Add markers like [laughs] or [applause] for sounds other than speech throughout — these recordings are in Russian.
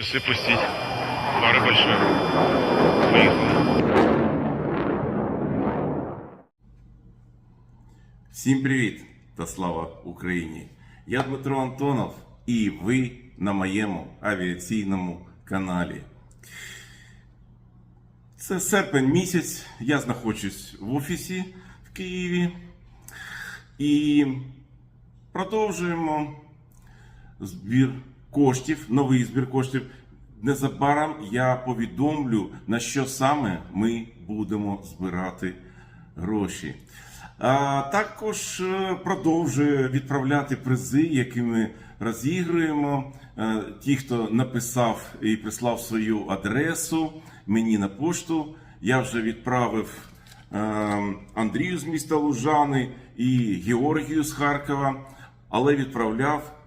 Часы пустить. Пара большая. Поехали. Всім привіт та слава Україні! Я Дмитро Антонов і ви на моєму авіаційному каналі. Це серпень місяць. Я знаходжусь в офісі в Києві і продовжуємо збір коштів, новий збір коштів. Незабаром я повідомлю, на що саме ми будемо збирати гроші. А також е, продовжую відправляти призи, які ми розігруємо. Е, Ті, хто написав і прислав свою адресу мені на пошту, я вже відправив е, Андрію з міста Лужани і Георгію з Харкова, але відправляв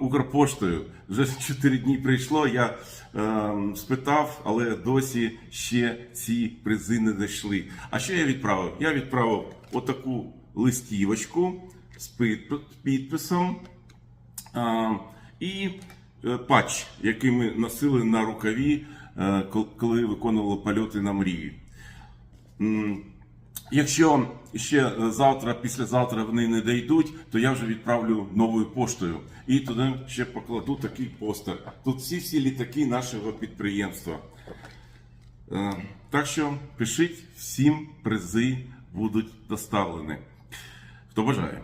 Укрпоштою. Вже [laughs] 4 дні прийшло. Я е, спитав, але досі ще ці призи не дійшли. А що я відправив? Я відправив отаку листівочку з підписом е, і е, патч, який ми носили на рукаві, е, коли виконували польоти на мрії. Якщо ще завтра, післязавтра вони не дійдуть, то я вже відправлю новою поштою. І туди ще покладу такий постер. Тут всі всі літаки нашого підприємства. Е, Так що пишіть, всім призи будуть доставлені. Хто бажає.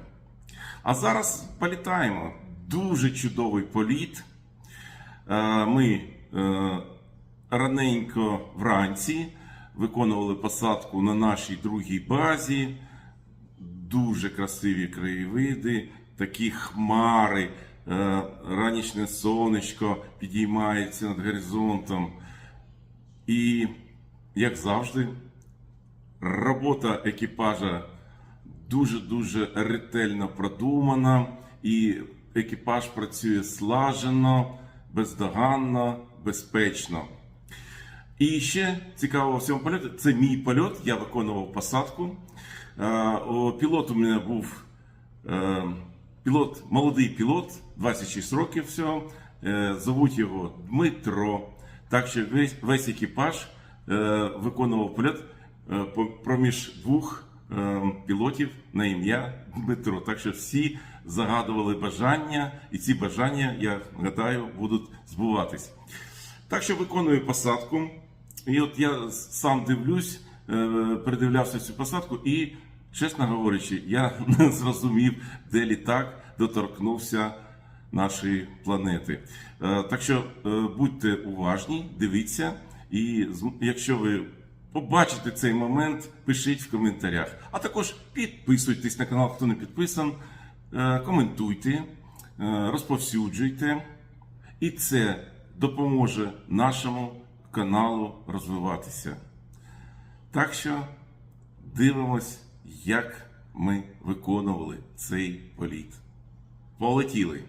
А зараз політаємо. Дуже чудовий політ. Е, Ми е, раненько вранці виконували посадку на нашій другій базі. Дуже красиві краєвиди, такі хмари, е, ранішнє сонечко підіймається над горизонтом. І, як завжди, робота екіпажа дуже-дуже ретельно продумана, і екіпаж працює слажено, бездоганно, безпечно. І ще цікаво в цьому польоті, це мій польот, я виконував посадку. Е, Пілот у мене був е, пілот, молодий пілот, 26 років всього. Е, Зовуть його Дмитро. Так що весь, весь екіпаж виконував польот проміж двох пілотів на ім'я Дмитро. Так що всі загадували бажання, і ці бажання, я гадаю, будуть збуватись. Так що виконую посадку. І от я сам дивлюсь, е, передивлявся цю посадку, і, чесно говорячи, я не [laughs] зрозумів, де літак доторкнувся нашої планети. Е, Так що е, будьте уважні, дивіться, і якщо ви побачите цей момент, пишіть в коментарях. А також підписуйтесь на канал, хто не підписан, коментуйте, розповсюджуйте. І це допоможе нашому каналу розвиватися. Так що дивимось, як ми виконували цей політ. Полетіли.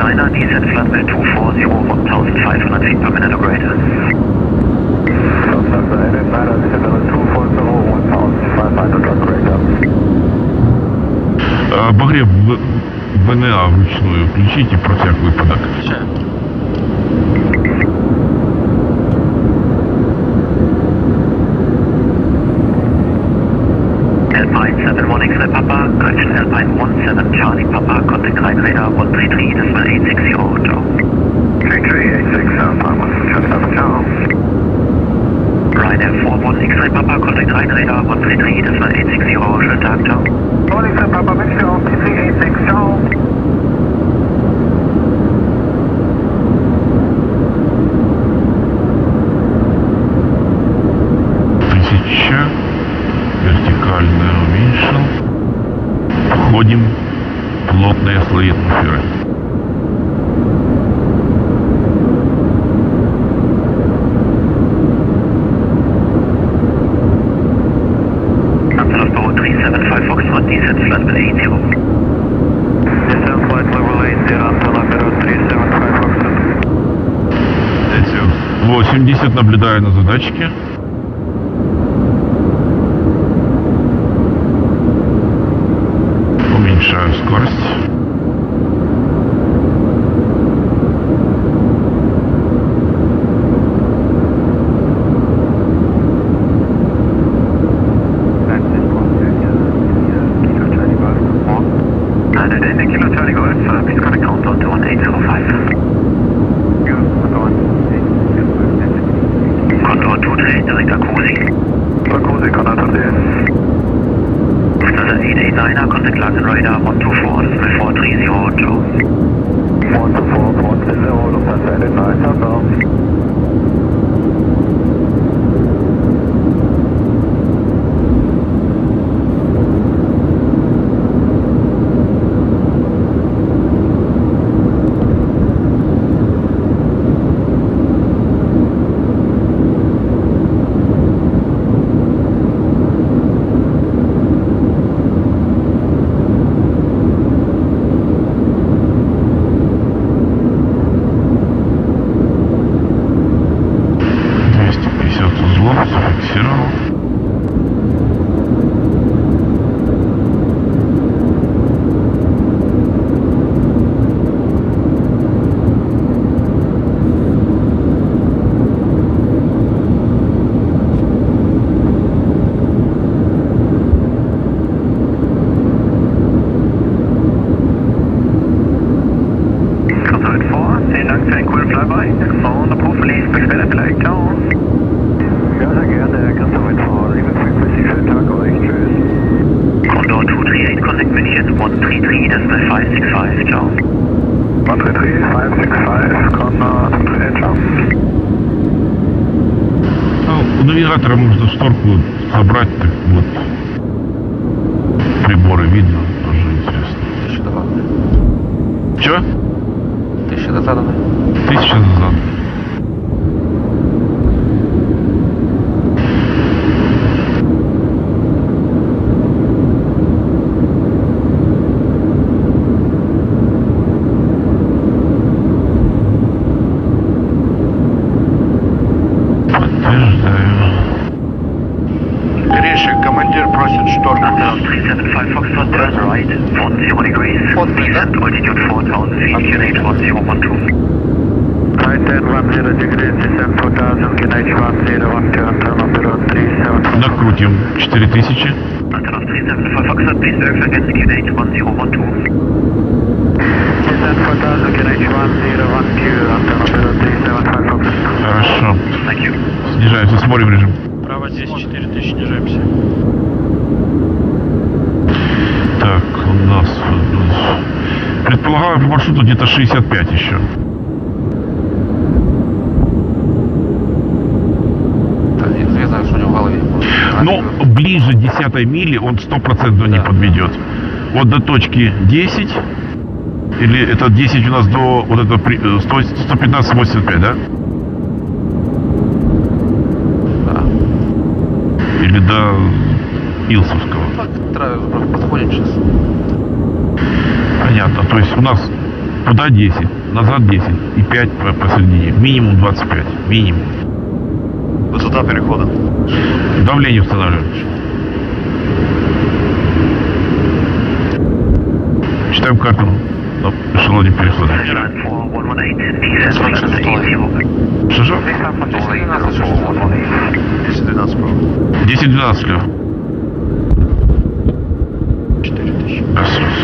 Liner descent flatbed 240 1500 feet per minute or greater. Обогрев ВНА вручную включите про всяк випадок. Victory 86 South Palmas, 770. Ryanair 41 X-Ray Papa, Contact Ryanair 133, das war 860, schönen Tag, ciao. Morning, Sir Papa, München auf PC 86, ciao. 80 наблюдаю на задачке. Уменьшаю скорость. Z89, contact Larkin Radar 124 on Smith 430 Joe. 124, 130, Lufthansa 89, Countdown. У навигатора можно шторку собрать, так вот. Приборы видно, тоже интересно. Тысяча. Че? Тысяча до заданы. Тысяча назад. Подтверждаю. Гриша, командир просит шторм. Anlauf 375 Foxtrot, turn right, 10 degrees, descent altitude 4000 feet, QNH 1012. Right 10, 10 degrees, descent 4000, QNH 101, turn, turn on 037. Накрутим 4000. Anlauf 375 Foxtrot, please verify again the QNH 1012. Descent 4000, QNH 101, Q, turn on 0375, Foxtrot. Хорошо. Thank you. Снижаемся, смотрим режим. Право здесь 4000, снижаемся. Так, у нас... э, Предполагаю, по маршруту где-то 65 еще. Известно, что у него в голове. Ну, ближе 10 мили он стопроцентно не Да. подведет. Вот до точки 10, или это 10 у нас до вот это 115-85, да? Да. Или до Илсовского. Подходим сейчас. Понятно. То есть у нас туда 10, назад 10 и 5 по- посередине. Минимум 25. Минимум. Высота перехода. Давление устанавливаем. Читаем карту эшелоне перехода. Line 4118, descent Сорок шесть 80. Что же? 10-12 право. 10-12 клев. 4000. Раз, раз.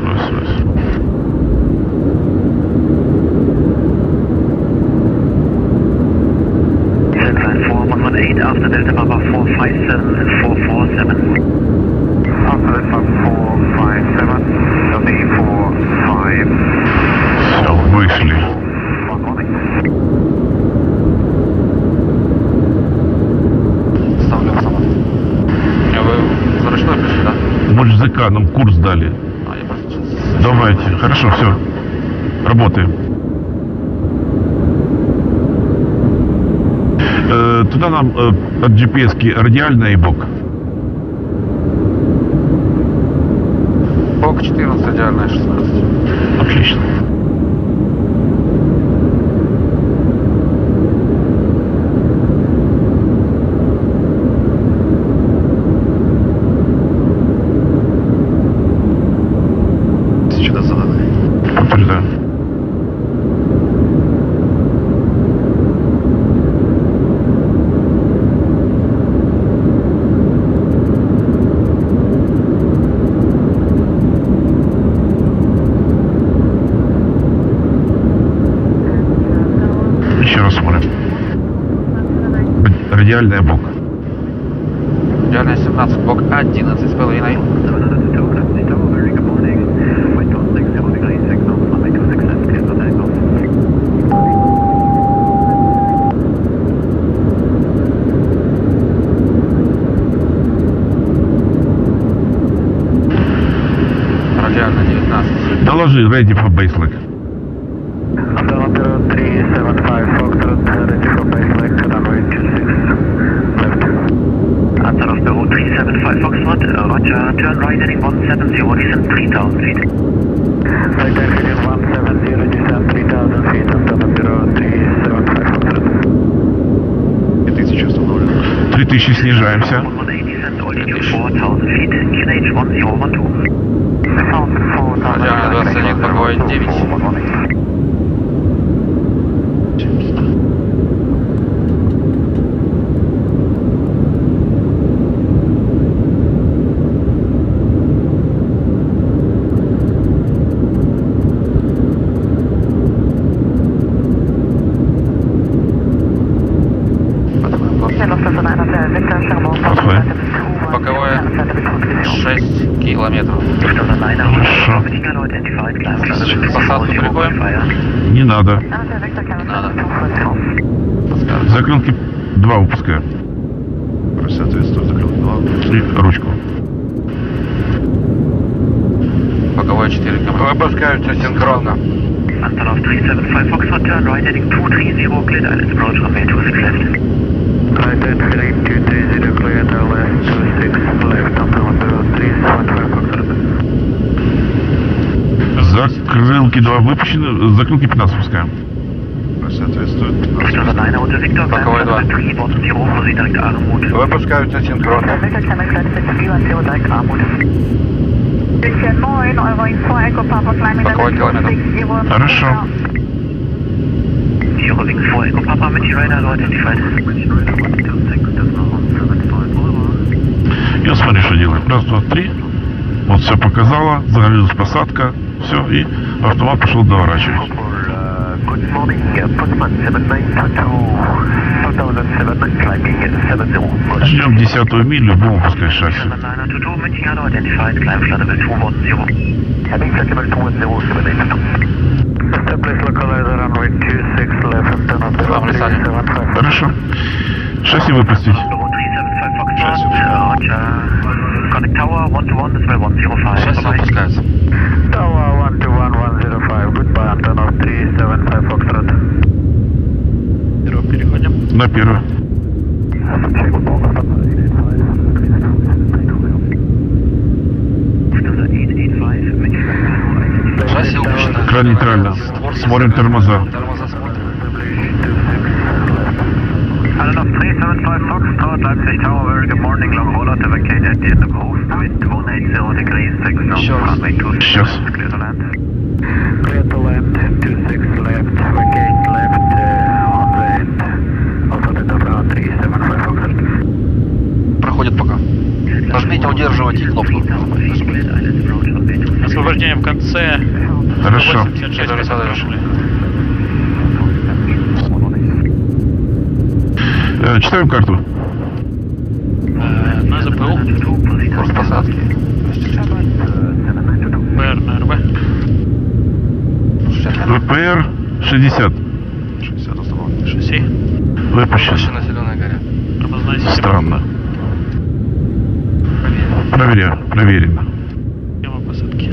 Раз, раз. Descent line 4118, after Delta Papa 457, 447. After this one, 457, LD 45, Все, вышли. one morning. Ставлю автомат. А вы за ручной пришли, да? Мы же ЗК, нам курс дали. А, я просто сейчас... Давайте. Хорошо, все. Работаем. Э, туда нам от GPS-ки радиальная и бок. Бок 14, идеальная 16. Отлично. Еще раз смотрим. Радиальная бок. Реально 17, бок 11 с половиной. Very good morning. Wind 170 descend 3000 feet. Flight Accident 170 descend 3000 feet on top of Bureau 3500. 3000 установлено. 3000 снижаемся. Sound 4000. Да, 29. Боковое 6 километров. Хорошо. Посадку переходим? Не надо. Надо. Закрылки 2 выпускаем. Соответственно, закрыл 2. И ручку. Боковое 4 км. Выпускаются синхронно. Of 375 Foxtrot, turn right heading 230, clear islands approach, runway 26 left. Right hand heading 230, clear to left 26 left, Altimeter 375 Foxtrot. Закрылки 2 выпущены. Закрылки 15 выпускаем. Соответствует Victor 15. 9 Hotel Victor, Боковой два. 3, bottom 0, proceed direct to Armut. Выпускаются синхронно. Боковой километр. Хорошо. Wings 4 Echo Papa, Mitchie Radar identified. И вот смотри, что делаем. Раз, два, три. Вот все показало. Загорелась посадка. Все. И автомат пошел доворачивать. Good morning, Postman 792, 2007, climbing 70. Ждем десятую милю, будем выпускать шасси. 7922, Mitchie Radar identified, climb flight level 210. Heading flight level 210, Establish localizer runway to 1, this way 105. Шасси Bye-bye. выпускаются. Tower 121105, goodbye, Antonov 375 Foxtrot. Переходим. На первую. Stunde 885, Mitchie Radar identified. Шасси выпущено. Край нейтрально. Смотрим тормоза. Тормоза смотрим. Antonov 375 Foxtrot, Leipzig Tower, very good morning, long rollout to vacate at the end of host, wind 180 degrees, 6 knots, Еще раз. runway 26 Сейчас. clear to land. Clear to land, 26 left, vacate left uh, on the end. Altimeter 375 Foxtrot. Проходит пока. Нажмите удерживать кнопку. Освобождение в конце. Хорошо. 86 Это прошли. Э, читаем карту. Э, На ЗПУ. Курс посадки. БРНРБ. ВПР 60. 60 установлено. Шасси. Выпущен. на зеленой горе. Тормозная система. Странно. Проверим. Проверяю. Проверено. Система посадки.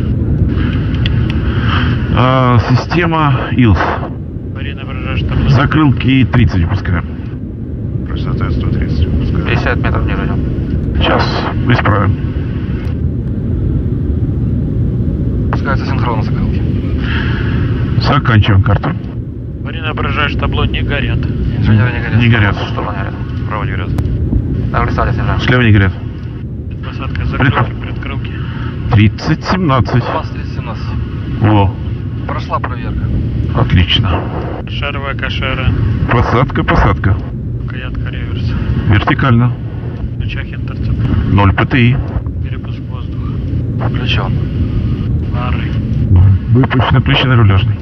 А, система ИЛС. Закрылки 30 выпускаем. Соответствует 30. Пускай. 50 метров ниже идем. Сейчас исправим. Пускаются синхронно закрылки. Заканчиваем карту. Аварийно выражаешь табло не горят. Инженеры не горят. Не горят. Что не горят? Право не горят. На листале снижаем. Слева не горят. Посадка закрылки, предкрылки. 30, 17. Вас 317. О, Прошла проверка. отлично. Шаровая кошера. Посадка, посадка. Каятка реверс. Вертикально. В ключах интерцепт. 0 ПТИ. Перепуск воздуха. Включен. Фары. Выпущен, включен рулежный.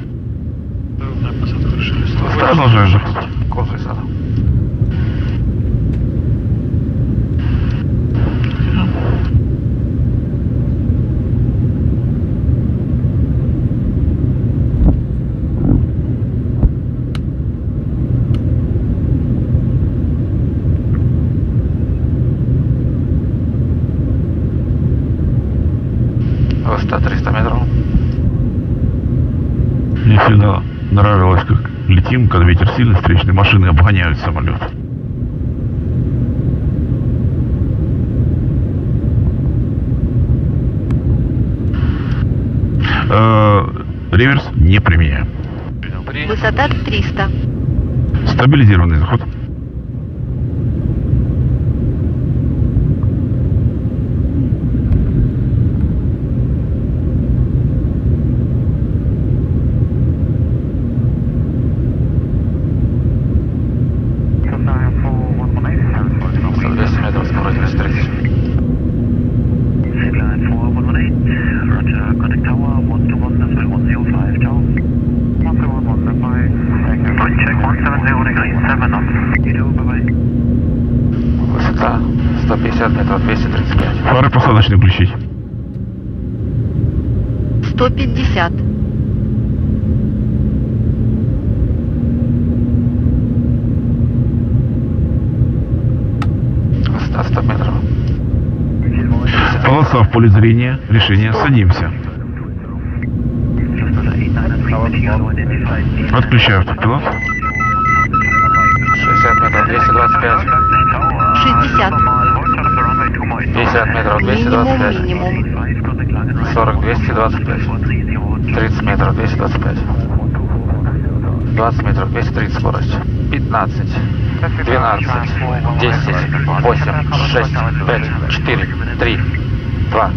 Был на назад вышли. 180. Продолжаем заход. Козы сада. Машины обгоняют самолет. Э, Реверс не применяем. Высота 300. Стабилизированный заход. 0 degrees, 7 knots. Кирилл, бывай. Высота 150 метров, 235. Фары посадочные включить. 150. Высота 100 метров. Полоса в поле зрения. Решение. Садимся. Отключаю автопилот. 60 метров 225. 60. 50 метров Минимум, 225. минимум. 40 225. 30 метров 225. 20 метров 230 скорость. 15. 12. 10. 8. 6. 5. 4. 3. 2.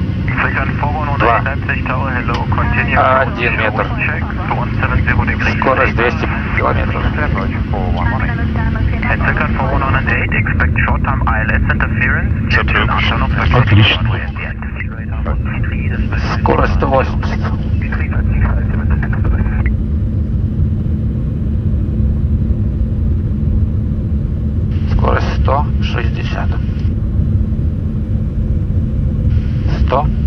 Два. Один метр. Скорость 200 километров. At circa 4108, expect short-term ILS interference. Отлично. Скорость 180. Скорость 160. 150.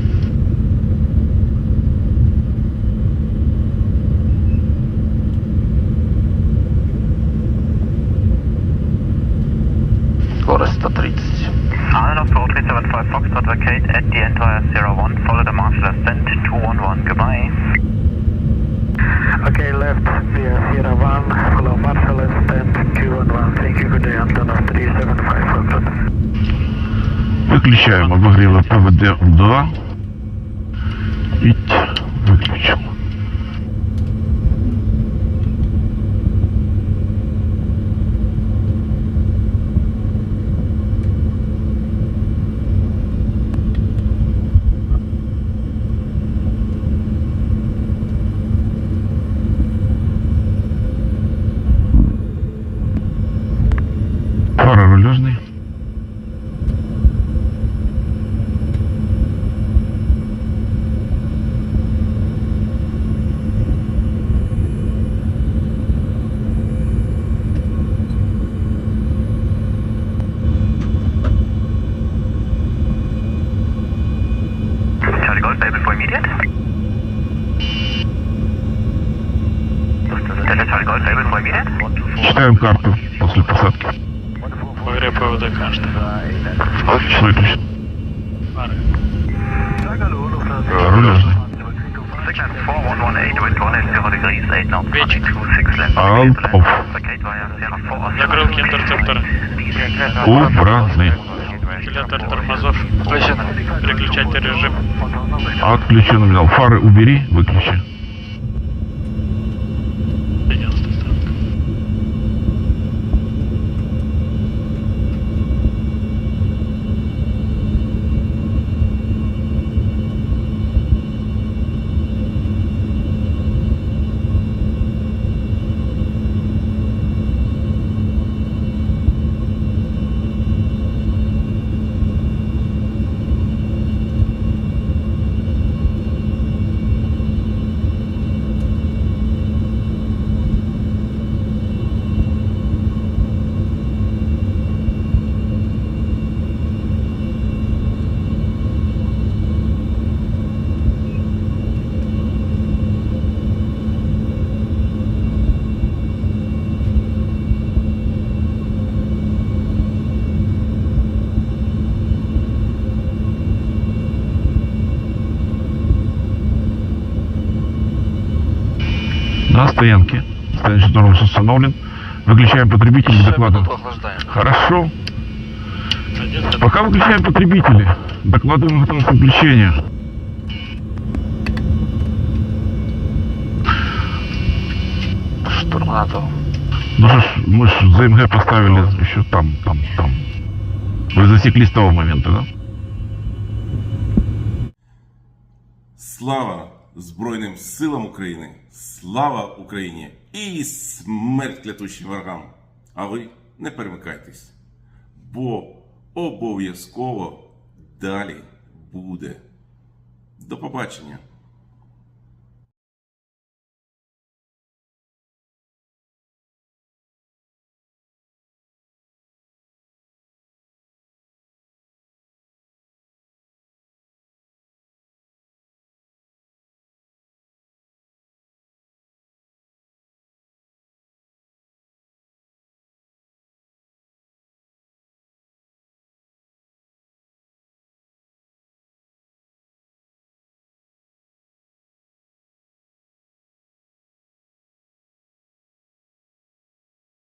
Скорость 130. Island of 4375 Foxtrot vacate at the entire 01, follow the marshal ascent 211, goodbye. Okay, left via Sierra 1, follow Marshall stand 211. Thank you, good day, Antonov 375 Foxtrot. Выключаем обогревы ПВД-2. Видите, Читаем карту после посадки. Погреб ПВД каждый. Выключен. Пары. Рулежный. Signet 4118, wind 180 degrees, 8 knots, Вечик. 26 left. Alt off. Vacate via Sierra 4. Закрылки интерцептора. Убраны. Вентилятор тормозов. Переключатель режим. Отключу номинал. Фары убери, выключи. Стоянке. Стояночный тормоз установлен. Выключаем потребители и докладываем. охлаждаем. Хорошо. Пока выключаем потребители. Докладываем готовность к включению. Штурм НАТО. Ну что ж, мы ж ЗМГ поставили еще там, там, там. Вы засекли с того момента, да? Слава Збройним силам України! Слава Україні! І смерть клятущим ворогам! А ви не перемикайтесь, бо обов'язково далі буде. До побачення!